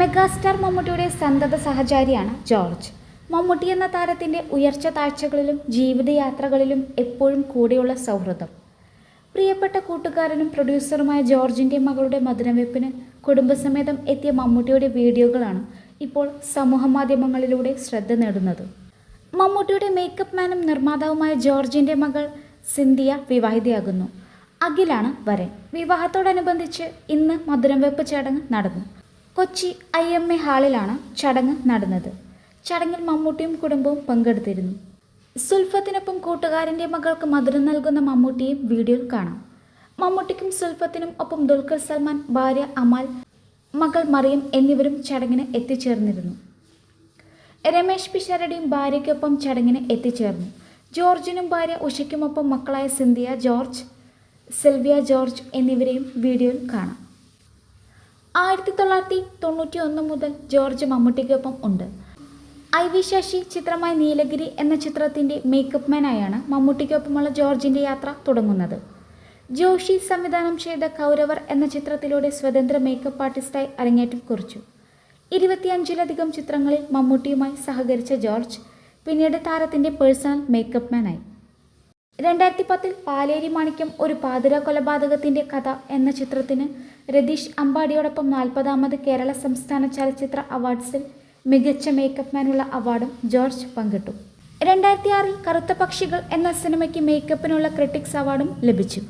Megastar മമ്മൂട്ടിയുടെ സന്തത സഹചാരിയാണ് George. Mammootty എന്ന താരത്തിന്റെ ഉയർച്ച താഴ്ചകളിലും ജീവിതയാത്രകളിലും എപ്പോഴും കൂടെയുള്ള സൗഹൃദം. പ്രിയപ്പെട്ട കൂട്ടുകാരനും പ്രൊഡ്യൂസറുമായ ജോർജിന്റെ മകളുടെ മധുരവെപ്പിന് കുടുംബസമേതം എത്തിയ മമ്മൂട്ടിയുടെ വീഡിയോകളാണ് ഇപ്പോൾ സമൂഹമാധ്യമങ്ങളിലൂടെ ശ്രദ്ധ നേടുന്നത്. മമ്മൂട്ടിയുടെ മേക്കപ്പ് മാനും നിർമ്മാതാവുമായ ജോർജിന്റെ മകൾ സിന്ധിയ വിവാഹിതയാകുന്നു. അഖിലാണ് വരൻ. വിവാഹത്തോടനുബന്ധിച്ച് ഇന്ന് മധുരം വെപ്പ് ചടങ്ങ് നടന്നു. കൊച്ചി ഐ എം എ ഹാളിലാണ് ചടങ്ങ് നടന്നത്. ചടങ്ങിൽ മമ്മൂട്ടിയും കുടുംബവും പങ്കെടുത്തിരുന്നു. സുൽഫത്തിനൊപ്പം കൂട്ടുകാരന്റെ മകൾക്ക് മധുരം നൽകുന്ന മമ്മൂട്ടിയും വീഡിയോയിൽ കാണാം. മമ്മൂട്ടിക്കും സുൽഫത്തിനും ഒപ്പം ദുൽഖർ സൽമാൻ ഭാര്യ അമാൽ മകൾ മറിയം എന്നിവരും ചടങ്ങിന് എത്തിച്ചേർന്നിരുന്നു. രമേശ് പിഷാരടിയും ഭാര്യയ്ക്കൊപ്പം ചടങ്ങിന് എത്തിച്ചേർന്നു. ജോർജിനും ഭാര്യ ഉഷയ്ക്കുമൊപ്പം മക്കളായ സിന്ധിയ ജോർജ് സെൽവിയ ജോർജ് എന്നിവരെയും വീഡിയോയിൽ കാണാം. ആയിരത്തി തൊള്ളായിരത്തി തൊണ്ണൂറ്റി ഒന്ന് മുതൽ ജോർജ് മമ്മൂട്ടിക്കൊപ്പം ഉണ്ട്. ഐ വി ശശി ചിത്രമായ നീലഗിരി എന്ന ചിത്രത്തിന്റെ മേക്കപ്പ് മാനായാണ് മമ്മൂട്ടിക്കൊപ്പമുള്ള ജോർജിന്റെ യാത്ര തുടങ്ങുന്നത്. ജോഷി സംവിധാനം ചെയ്ത കൗരവർ എന്ന ചിത്രത്തിലൂടെ സ്വതന്ത്ര മേക്കപ്പ് ആർട്ടിസ്റ്റായി അരങ്ങേറ്റം കുറിച്ചു. ഇരുപത്തിയഞ്ചിലധികം ചിത്രങ്ങളിൽ മമ്മൂട്ടിയുമായി സഹകരിച്ച ജോർജ് പിന്നീട് താരത്തിന്റെ പേഴ്സണൽ മേക്കപ്പ് മാനായി രണ്ടായിരത്തി പത്തിൽ പാലേരി മാണിക്യം ഒരു പാതിര കൊലപാതകത്തിന്റെ കഥ എന്ന ചിത്രത്തിന് രതീഷ് അമ്പാടിയോടൊപ്പം നാൽപ്പതാമത് കേരള സംസ്ഥാന ചലച്ചിത്ര അവാർഡ്സിൽ മികച്ച മേക്കപ്പ് മാനുള്ള അവാർഡും ജോർജ് പങ്കിട്ടു. രണ്ടായിരത്തി ആറിൽ കറുത്ത പക്ഷികൾ എന്ന സിനിമയ്ക്ക് മേക്കപ്പിനുള്ള ക്രിട്ടിക്സ് അവാർഡും ലഭിച്ചു.